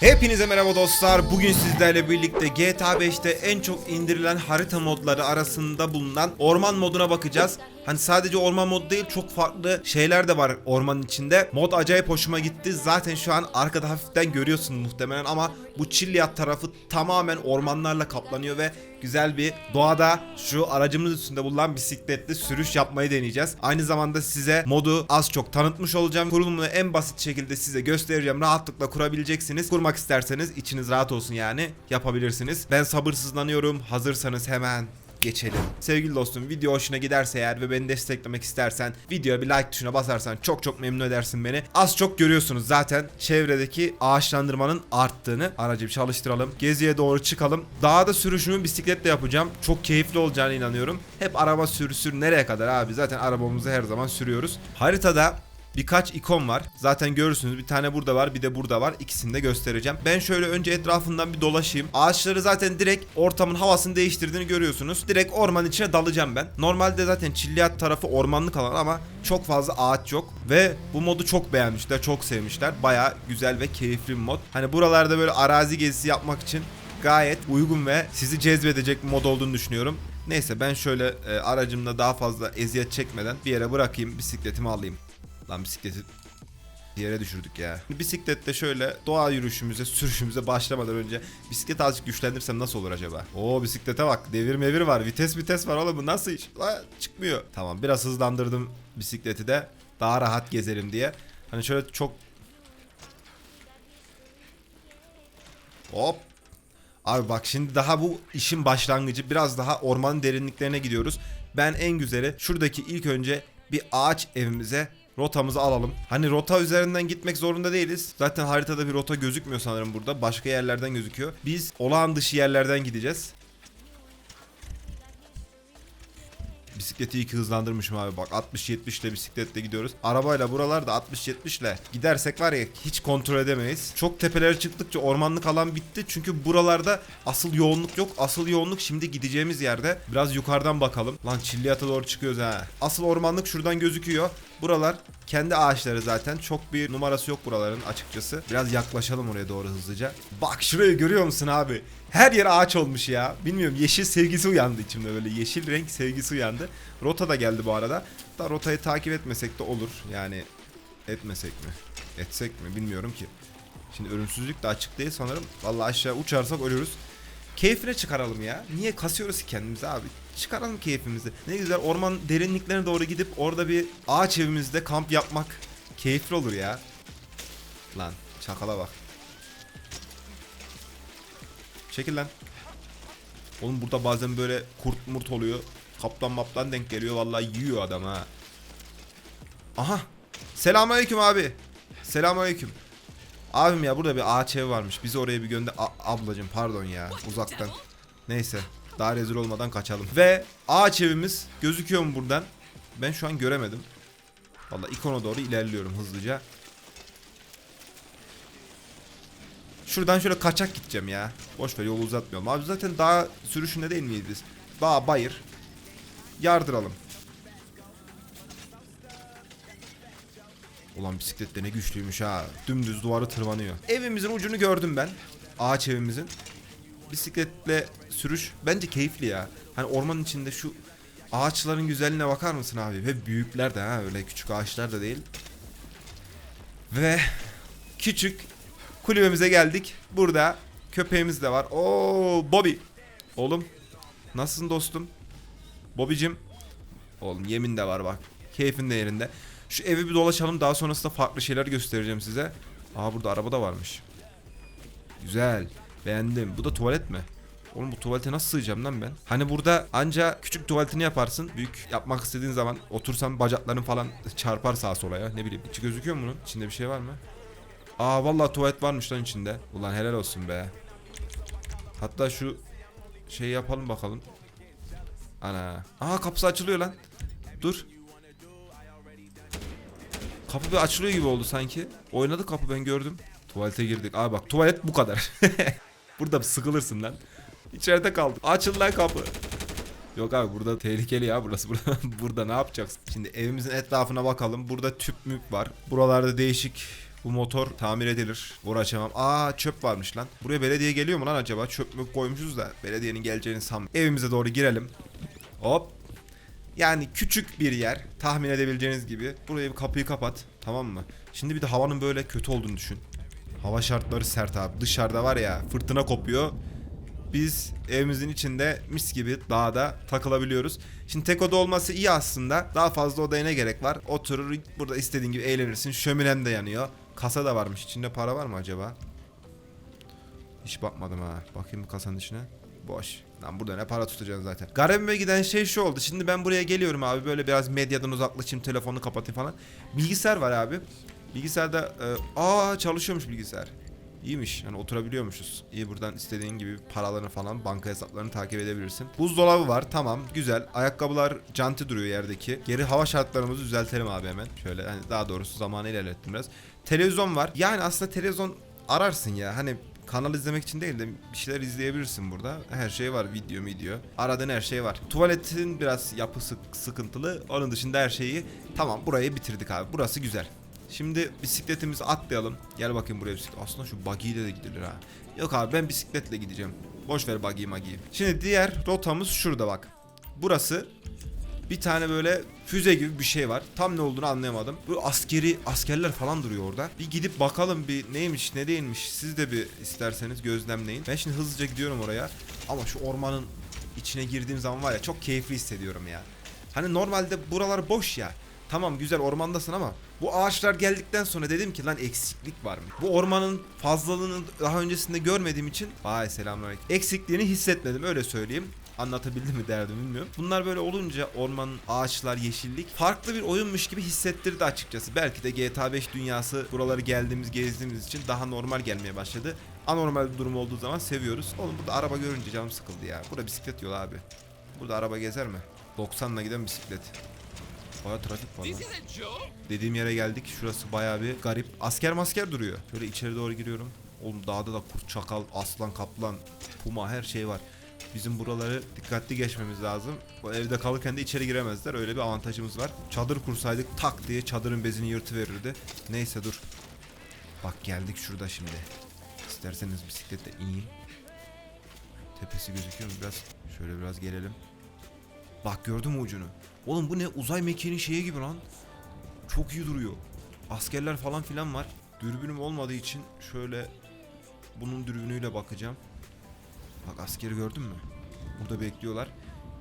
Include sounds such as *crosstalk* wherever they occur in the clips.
Hepinize merhaba dostlar. Bugün sizlerle birlikte GTA 5'te en çok indirilen harita modları arasında bulunan orman moduna bakacağız. Hani sadece orman modu değil çok farklı şeyler de var ormanın içinde. Mod acayip hoşuma gitti. Zaten şu an arkada hafiften görüyorsun muhtemelen ama bu Chilliat tarafı tamamen ormanlarla kaplanıyor ve güzel bir doğada şu aracımız üstünde bulunan bisikletli sürüş yapmayı deneyeceğiz. Aynı zamanda size modu az çok tanıtmış olacağım. Kurulumunu en basit şekilde size göstereceğim. Rahatlıkla kurabileceksiniz. Kurmak isterseniz içiniz rahat olsun yani yapabilirsiniz. Ben sabırsızlanıyorum. Hazırsanız hemen geçelim. Sevgili dostum video hoşuna giderse eğer ve beni desteklemek istersen videoya bir like tuşuna basarsan çok çok memnun edersin beni. Az çok görüyorsunuz zaten çevredeki ağaçlandırmanın arttığını. Aracı bir çalıştıralım. Geziye doğru çıkalım. Dağda sürüşümü bisikletle yapacağım. Çok keyifli olacağına inanıyorum. Hep araba sür sür nereye kadar abi? Zaten arabamızı her zaman sürüyoruz. Haritada birkaç ikon var. Zaten görürsünüz bir tane burada var bir de burada var. İkisini de göstereceğim. Ben şöyle önce etrafından bir dolaşayım. Ağaçları zaten direkt ortamın havasını değiştirdiğini görüyorsunuz. Direkt ormanın içine dalacağım ben. Normalde zaten Çilliyat tarafı ormanlık alan ama çok fazla ağaç yok. Ve bu modu çok beğenmişler, çok sevmişler. Baya güzel ve keyifli bir mod. Hani buralarda böyle arazi gezisi yapmak için gayet uygun ve sizi cezbedecek bir mod olduğunu düşünüyorum. Neyse ben şöyle e, aracımla daha fazla eziyet çekmeden bir yere bırakayım bisikletimi alayım. Lan bisikleti yere düşürdük ya. Bisiklette şöyle doğa yürüyüşümüze, sürüşümüze başlamadan önce bisiklet azıcık güçlendirsem nasıl olur acaba? Oo bisiklete bak. Devir mevir var. Vites vites var oğlum. Bu nasıl iş? Lan çıkmıyor. Tamam biraz hızlandırdım bisikleti de. Daha rahat gezelim diye. Hani şöyle çok Hop. Abi bak şimdi daha bu işin başlangıcı biraz daha ormanın derinliklerine gidiyoruz. Ben en güzeli şuradaki ilk önce bir ağaç evimize rotamızı alalım. Hani rota üzerinden gitmek zorunda değiliz. Zaten haritada bir rota gözükmüyor sanırım burada. Başka yerlerden gözüküyor. Biz olağan dışı yerlerden gideceğiz. Bisikleti iyi hızlandırmışım abi bak 60-70 ile bisikletle gidiyoruz. Arabayla buralarda 60-70 ile gidersek var ya hiç kontrol edemeyiz. Çok tepelere çıktıkça ormanlık alan bitti. Çünkü buralarda asıl yoğunluk yok. Asıl yoğunluk şimdi gideceğimiz yerde. Biraz yukarıdan bakalım. Lan Çilliyat'a doğru çıkıyoruz ha. Asıl ormanlık şuradan gözüküyor. Buralar kendi ağaçları zaten. Çok bir numarası yok buraların açıkçası. Biraz yaklaşalım oraya doğru hızlıca. Bak şurayı görüyor musun abi? Her yer ağaç olmuş ya. Bilmiyorum yeşil sevgisi uyandı içimde böyle. Yeşil renk sevgisi uyandı. Rota da geldi bu arada. Da rotayı takip etmesek de olur. Yani etmesek mi? Etsek mi? Bilmiyorum ki. Şimdi ölümsüzlük de açık değil sanırım. Vallahi aşağı uçarsak ölürüz. Keyfine çıkaralım ya. Niye kasıyoruz ki kendimizi abi? Çıkaralım keyfimizi. Ne güzel orman derinliklerine doğru gidip orada bir ağaç evimizde kamp yapmak keyifli olur ya. Lan çakala bak. Çekil lan. Oğlum burada bazen böyle kurt murt oluyor. Kaplan maplan denk geliyor vallahi yiyor adam ha. Aha. Selamünaleyküm abi. Selamünaleyküm. Abim ya burada bir ağaç ev varmış. Bizi oraya bir gönder. Ablacım pardon ya uzaktan. Neyse. Daha rezil olmadan kaçalım. Ve ağaç evimiz gözüküyor mu buradan? Ben şu an göremedim. Vallahi ikona doğru ilerliyorum hızlıca. Şuradan şöyle kaçak gideceğim ya. Boş ver yolu uzatmayalım. Abi zaten dağ sürüşünde değil miyiz biz? Dağ bayır. Yardıralım. Ulan bisiklet de ne güçlüymüş ha. Dümdüz duvarı tırmanıyor. Evimizin ucunu gördüm ben. Ağaç evimizin. Bisikletle sürüş bence keyifli ya. Hani ormanın içinde şu ağaçların güzelliğine bakar mısın abi? Ve büyükler de ha öyle küçük ağaçlar da değil. Ve küçük kulübemize geldik. Burada köpeğimiz de var. Oo Bobby. Oğlum nasılsın dostum? Bobby'cim. Oğlum yemin de var bak. Keyfin de yerinde. Şu evi bir dolaşalım daha sonrasında farklı şeyler göstereceğim size. Aa burada araba da varmış. Güzel. Beğendim. Bu da tuvalet mi? Oğlum bu tuvalete nasıl sığacağım lan ben? Hani burada anca küçük tuvaletini yaparsın. Büyük yapmak istediğin zaman otursan bacakların falan çarpar sağa sola ya. Ne bileyim. İçi gözüküyor mu bunun? İçinde bir şey var mı? Aa vallahi tuvalet varmış lan içinde. Ulan helal olsun be. Hatta şu şey yapalım bakalım. Ana. Aa kapısı açılıyor lan. Dur. Kapı bir açılıyor gibi oldu sanki. Oynadı kapı ben gördüm. Tuvalete girdik. Aa bak tuvalet bu kadar. *laughs* Burada sıkılırsın lan. İçeride kaldık. Açıl lan kapı. Yok abi burada tehlikeli ya burası. *laughs* Burada, burada ne yapacaksın? Şimdi evimizin etrafına bakalım. Burada tüp müp var. Buralarda değişik Bu motor tamir edilir. Uğraşamam. Aa çöp varmış lan. Buraya belediye geliyor mu lan acaba? Çöp mü koymuşuz da belediyenin geleceğini sanmıyorum. Evimize doğru girelim. Hop. Yani küçük bir yer. Tahmin edebileceğiniz gibi. Buraya bir kapıyı kapat. Tamam mı? Şimdi bir de havanın böyle kötü olduğunu düşün. Hava şartları sert abi. Dışarıda var ya fırtına kopuyor. Biz evimizin içinde mis gibi dağda takılabiliyoruz. Şimdi tek oda olması iyi aslında. Daha fazla odaya ne gerek var? Oturur burada istediğin gibi eğlenirsin. Şöminem de yanıyor. Kasa da varmış. İçinde para var mı acaba? Hiç bakmadım ha. Bakayım bu kasanın içine. Boş. Lan burada ne para tutacaksın zaten. Garibime giden şey şu oldu. Şimdi ben buraya geliyorum abi. Böyle biraz medyadan uzaklaşayım. Telefonu kapatayım falan. Bilgisayar var abi. Bilgisayarda... E, aa çalışıyormuş bilgisayar. İyiymiş. Yani oturabiliyormuşuz. İyi buradan istediğin gibi paralarını falan banka hesaplarını takip edebilirsin. Buzdolabı var. Tamam. Güzel. Ayakkabılar canti duruyor yerdeki. Geri hava şartlarımızı düzeltelim abi hemen. Şöyle hani daha doğrusu zamanı ilerlettim biraz. Televizyon var. Yani aslında televizyon ararsın ya. Hani kanal izlemek için değil de bir şeyler izleyebilirsin burada. Her şey var. Video video. Aradığın her şey var. Tuvaletin biraz yapısı sıkıntılı. Onun dışında her şeyi tamam burayı bitirdik abi. Burası güzel. Şimdi bisikletimizi atlayalım. Gel bakayım buraya bisiklet. Aslında şu buggy'yle de gidilir ha. Yok abi ben bisikletle gideceğim. Boş ver buggy'yi magiyi. Şimdi diğer rotamız şurada bak. Burası bir tane böyle füze gibi bir şey var. Tam ne olduğunu anlayamadım. Bu askeri askerler falan duruyor orada. Bir gidip bakalım bir neymiş ne değilmiş. Siz de bir isterseniz gözlemleyin. Ben şimdi hızlıca gidiyorum oraya. Ama şu ormanın içine girdiğim zaman var ya çok keyifli hissediyorum ya. Hani normalde buralar boş ya. Tamam güzel ormandasın ama bu ağaçlar geldikten sonra dedim ki lan eksiklik var mı? Bu ormanın fazlalığını daha öncesinde görmediğim için vay selamünaleyküm. Eksikliğini hissetmedim öyle söyleyeyim. Anlatabildim mi derdim bilmiyorum. Bunlar böyle olunca ormanın ağaçlar, yeşillik farklı bir oyunmuş gibi hissettirdi açıkçası. Belki de GTA 5 dünyası buraları geldiğimiz, gezdiğimiz için daha normal gelmeye başladı. Anormal bir durum olduğu zaman seviyoruz. Oğlum burada araba görünce canım sıkıldı ya. Burada bisiklet yolu abi. Burada araba gezer mi? 90'la giden bisiklet. Baya trafik var lan. Dediğim yere geldik. Şurası baya bir garip. Asker masker duruyor. Şöyle içeri doğru giriyorum. Oğlum dağda da kurt, çakal, aslan, kaplan, puma her şey var. Bizim buraları dikkatli geçmemiz lazım. Bu evde kalırken de içeri giremezler. Öyle bir avantajımız var. Çadır kursaydık tak diye çadırın bezini yırtıverirdi. Neyse dur. Bak geldik şurada şimdi. İsterseniz bisikletle ineyim. Tepesi gözüküyor mu? Biraz şöyle biraz gelelim. Bak gördün mü ucunu? Oğlum bu ne uzay mekiğinin şeyi gibi lan. Çok iyi duruyor. Askerler falan filan var. Dürbünüm olmadığı için şöyle bunun dürbünüyle bakacağım. Bak askeri gördün mü? Burada bekliyorlar.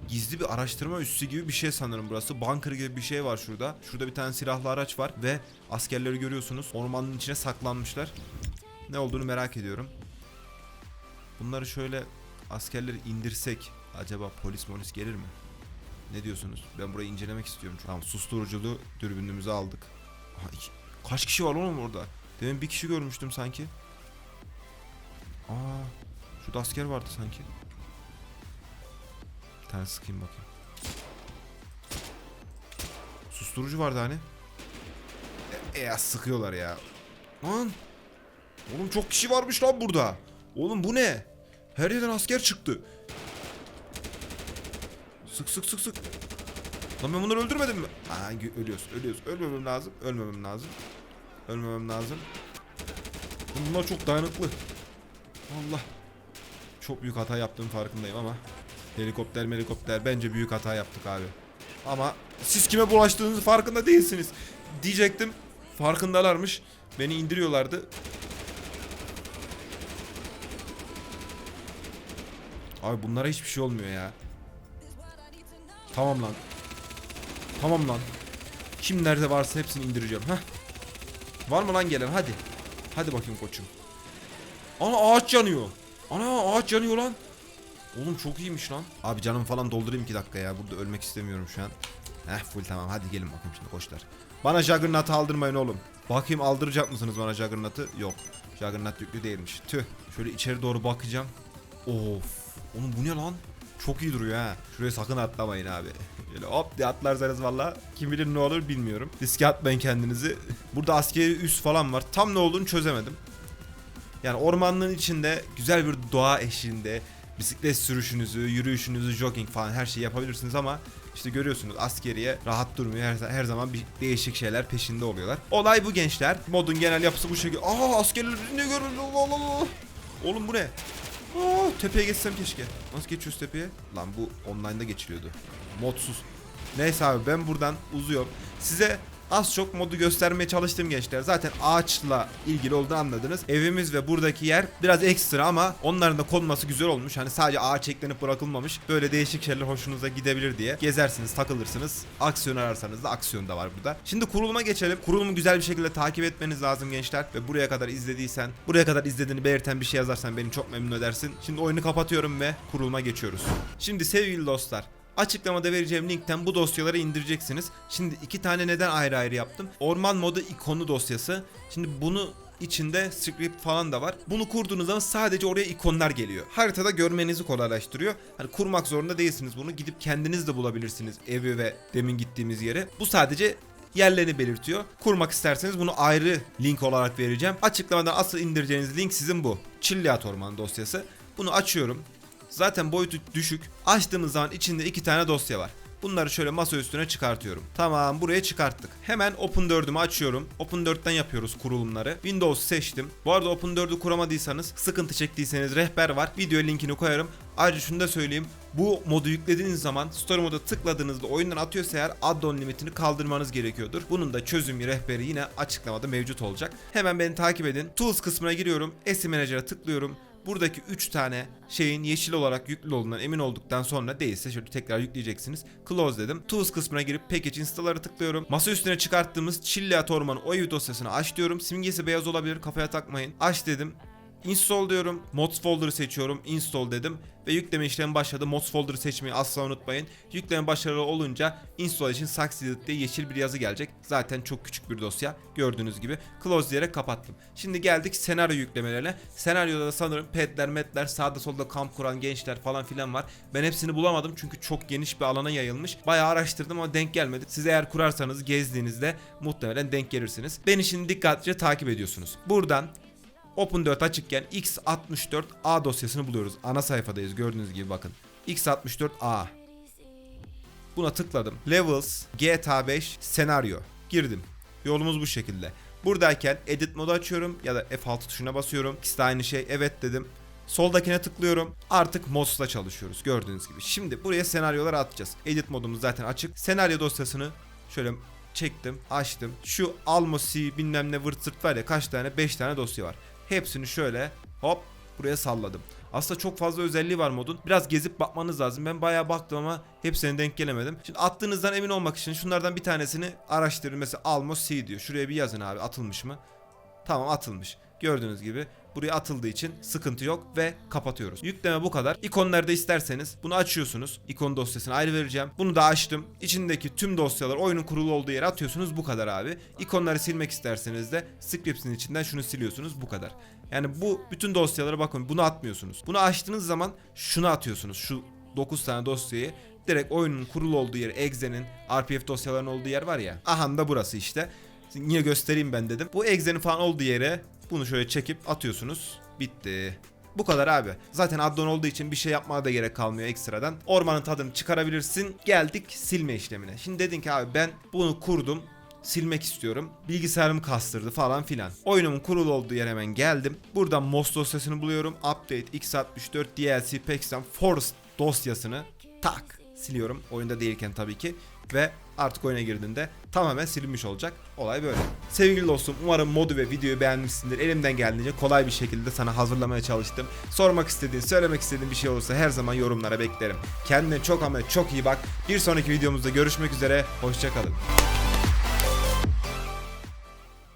Gizli bir araştırma üssü gibi bir şey sanırım burası. Bunker gibi bir şey var şurada. Şurada bir tane silahlı araç var ve askerleri görüyorsunuz. Ormanın içine saklanmışlar. Ne olduğunu merak ediyorum. Bunları şöyle askerleri indirsek acaba polis molis gelir mi? Ne diyorsunuz? Ben burayı incelemek istiyorum. Tamam susturuculu dürbünümüzü aldık. Aha, iki- Kaç kişi var oğlum orada? Demin bir kişi görmüştüm sanki. Aa, şurada asker vardı sanki. Bir tane sıkayım bakayım. Susturucu vardı hani. E, e, sıkıyorlar ya. Lan. Oğlum çok kişi varmış lan burada. Oğlum bu ne? Her yerden asker çıktı. Sık sık sık sık. Lan ben bunları öldürmedim mi? Aa ölüyoruz ölüyoruz. Ölmemem lazım. Ölmemem lazım. Ölmemem lazım. Bunlar çok dayanıklı. Allah. Çok büyük hata yaptığım farkındayım ama. Helikopter helikopter bence büyük hata yaptık abi. Ama siz kime bulaştığınızı farkında değilsiniz. Diyecektim. Farkındalarmış. Beni indiriyorlardı. Abi bunlara hiçbir şey olmuyor ya. Tamam lan. Tamam lan. Kim nerede varsa hepsini indireceğim. Heh. Var mı lan gelen? Hadi. Hadi bakayım koçum. Ana ağaç yanıyor. Ana ağaç yanıyor lan. Oğlum çok iyiymiş lan. Abi canımı falan doldurayım 2 dakika ya. Burada ölmek istemiyorum şu an. Heh full tamam hadi gelin bakayım şimdi koçlar. Bana Juggernaut'ı aldırmayın oğlum. Bakayım aldıracak mısınız bana Juggernaut'ı? Yok. Juggernaut yüklü değilmiş. Tüh. Şöyle içeri doğru bakacağım. Of. Oğlum bu ne lan? Çok iyi duruyor ha. Şuraya sakın atlamayın abi. *laughs* Böyle hop diye atlarsanız valla kim bilir ne olur bilmiyorum. Riske atmayın kendinizi. Burada askeri üs falan var. Tam ne olduğunu çözemedim. Yani ormanlığın içinde güzel bir doğa eşliğinde bisiklet sürüşünüzü, yürüyüşünüzü, jogging falan her şeyi yapabilirsiniz ama İşte görüyorsunuz askeriye rahat durmuyor. Her, her zaman bir değişik şeyler peşinde oluyorlar. Olay bu gençler. Modun genel yapısı bu şekilde. Aa askerler ne Allah. Oğlum bu ne? Aa, tepeye geçsem keşke. Nasıl geçiyoruz tepeye? Lan bu online'da geçiliyordu. Modsuz. Neyse abi ben buradan uzuyorum. Size az çok modu göstermeye çalıştım gençler. Zaten ağaçla ilgili olduğunu anladınız. Evimiz ve buradaki yer biraz ekstra ama onların da konması güzel olmuş. Hani sadece ağaç eklenip bırakılmamış. Böyle değişik şeyler hoşunuza gidebilir diye. Gezersiniz, takılırsınız. Aksiyon ararsanız da aksiyon da var burada. Şimdi kuruluma geçelim. Kurulumu güzel bir şekilde takip etmeniz lazım gençler. Ve buraya kadar izlediysen, buraya kadar izlediğini belirten bir şey yazarsan beni çok memnun edersin. Şimdi oyunu kapatıyorum ve kuruluma geçiyoruz. Şimdi sevgili dostlar, Açıklamada vereceğim linkten bu dosyaları indireceksiniz. Şimdi iki tane neden ayrı ayrı yaptım. Orman modu ikonu dosyası. Şimdi bunu içinde script falan da var. Bunu kurduğunuz zaman sadece oraya ikonlar geliyor. Haritada görmenizi kolaylaştırıyor. Hani kurmak zorunda değilsiniz bunu. Gidip kendiniz de bulabilirsiniz evi ve demin gittiğimiz yeri. Bu sadece yerlerini belirtiyor. Kurmak isterseniz bunu ayrı link olarak vereceğim. Açıklamadan asıl indireceğiniz link sizin bu. Chilliat Orman dosyası. Bunu açıyorum. Zaten boyutu düşük. Açtığımız zaman içinde iki tane dosya var. Bunları şöyle masa üstüne çıkartıyorum. Tamam buraya çıkarttık. Hemen Open 4'ümü açıyorum. Open 4'ten yapıyoruz kurulumları. Windows seçtim. Bu arada Open 4'ü kuramadıysanız, sıkıntı çektiyseniz rehber var. Video linkini koyarım. Ayrıca şunu da söyleyeyim. Bu modu yüklediğiniz zaman Story moda tıkladığınızda oyundan atıyorsa eğer add-on limitini kaldırmanız gerekiyordur. Bunun da çözümü rehberi yine açıklamada mevcut olacak. Hemen beni takip edin. Tools kısmına giriyorum. Esim Manager'a tıklıyorum buradaki 3 tane şeyin yeşil olarak yüklü olduğundan emin olduktan sonra değilse şöyle tekrar yükleyeceksiniz. Close dedim. Tools kısmına girip Package Installer'ı tıklıyorum. Masa üstüne çıkarttığımız Chilliat Orman OIV dosyasını aç diyorum. Simgesi beyaz olabilir kafaya takmayın. Aç dedim. Install diyorum. Mods folder'ı seçiyorum. Install dedim. Ve yükleme işlemi başladı. Mods folder'ı seçmeyi asla unutmayın. Yükleme başarılı olunca install için succeeded diye yeşil bir yazı gelecek. Zaten çok küçük bir dosya. Gördüğünüz gibi. Close diyerek kapattım. Şimdi geldik senaryo yüklemelerine. Senaryoda da sanırım petler metler sağda solda kamp kuran gençler falan filan var. Ben hepsini bulamadım çünkü çok geniş bir alana yayılmış. Bayağı araştırdım ama denk gelmedi. Siz eğer kurarsanız gezdiğinizde muhtemelen denk gelirsiniz. Beni şimdi dikkatlice takip ediyorsunuz. Buradan Open 4 açıkken x64a dosyasını buluyoruz. Ana sayfadayız gördüğünüz gibi bakın. x64a. Buna tıkladım. Levels, GTA 5, senaryo. Girdim. Yolumuz bu şekilde. Buradayken edit modu açıyorum ya da F6 tuşuna basıyorum. İkisi de aynı şey. Evet dedim. Soldakine tıklıyorum. Artık mods'la çalışıyoruz gördüğünüz gibi. Şimdi buraya senaryoları atacağız. Edit modumuz zaten açık. Senaryo dosyasını şöyle çektim, açtım. Şu Almosi bilmem ne vırt var ya kaç tane? 5 tane dosya var. Hepsini şöyle hop buraya salladım. Aslında çok fazla özelliği var modun. Biraz gezip bakmanız lazım. Ben bayağı baktım ama hepsine denk gelemedim. Şimdi attığınızdan emin olmak için şunlardan bir tanesini araştırın. Mesela Almos C diyor. Şuraya bir yazın abi atılmış mı? Tamam atılmış. Gördüğünüz gibi buraya atıldığı için sıkıntı yok ve kapatıyoruz. Yükleme bu kadar. İkonlarda isterseniz bunu açıyorsunuz. İkon dosyasını ayrı vereceğim. Bunu da açtım. İçindeki tüm dosyalar oyunun kurulu olduğu yere atıyorsunuz. Bu kadar abi. İkonları silmek isterseniz de scripts'in içinden şunu siliyorsunuz. Bu kadar. Yani bu bütün dosyalara bakın bunu atmıyorsunuz. Bunu açtığınız zaman şunu atıyorsunuz. Şu 9 tane dosyayı direkt oyunun kurulu olduğu yer, Exe'nin, RPF dosyalarının olduğu yer var ya. Aha da burası işte. Niye göstereyim ben dedim. Bu Exe'nin falan olduğu yere bunu şöyle çekip atıyorsunuz. Bitti. Bu kadar abi. Zaten addon olduğu için bir şey yapmaya da gerek kalmıyor ekstradan. Ormanın tadını çıkarabilirsin. Geldik silme işlemine. Şimdi dedin ki abi ben bunu kurdum silmek istiyorum. Bilgisayarım kastırdı falan filan. Oyunumun kurulu olduğu yere hemen geldim. Buradan MOS dosyasını buluyorum. Update x64 DLC Paxton Forest dosyasını tak siliyorum. Oyunda değilken tabii ki. Ve artık oyuna girdiğinde tamamen silinmiş olacak. Olay böyle. Sevgili dostum umarım modu ve videoyu beğenmişsindir. Elimden geldiğince kolay bir şekilde sana hazırlamaya çalıştım. Sormak istediğin, söylemek istediğin bir şey olursa her zaman yorumlara beklerim. Kendine çok ama çok iyi bak. Bir sonraki videomuzda görüşmek üzere. Hoşçakalın.